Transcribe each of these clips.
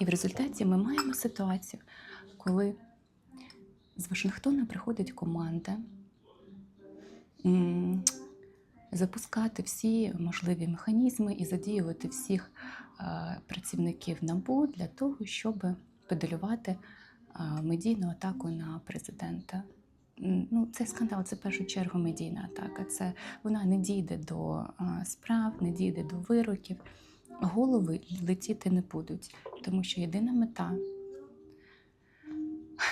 І в результаті ми маємо ситуацію, коли з Вашингтона приходить команда запускати всі можливі механізми і задіювати всіх е, працівників НАБУ для того, щоб педалювати е, медійну атаку на президента. Ну, це скандал, це в першу чергу медійна атака. Це вона не дійде до е, справ, не дійде до вироків. Голови летіти не будуть, тому що єдина мета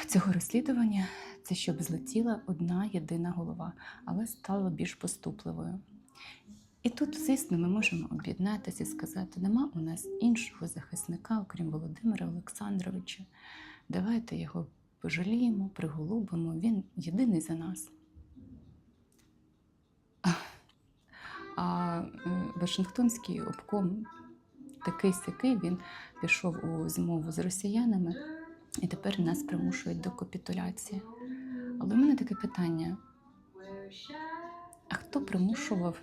цього розслідування це щоб злетіла одна єдина голова, але стала більш поступливою. І тут, звісно, ми можемо об'єднатися і сказати: нема у нас іншого захисника, окрім Володимира Олександровича. Давайте його пожаліємо, приголубимо. Він єдиний за нас. А е, Вашингтонський обком такий сякий він пішов у змову з росіянами, і тепер нас примушують до капітуляції. Але в мене таке питання: а хто примушував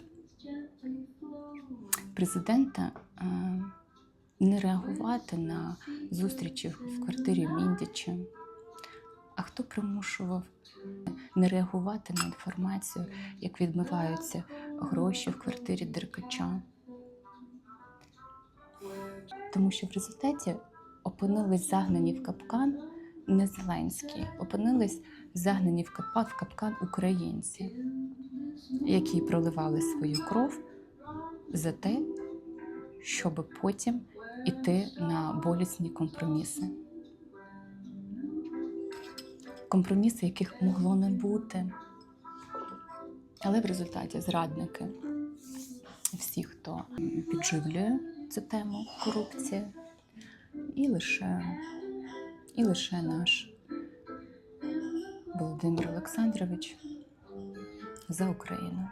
президента е, не реагувати на зустрічі в квартирі Міндіча? А хто примушував не реагувати на інформацію, як відмиваються гроші в квартирі Деркача? Тому що в результаті опинились загнані в капкан не Зеленський, опинились загнані в капкан, в капкан українці, які проливали свою кров за те, щоб потім іти на болісні компроміси. Компроміси, яких могло не бути. Але в результаті зрадники, всі, хто підживлює цю тему корупції, і лише, і лише наш Володимир Олександрович за Україну.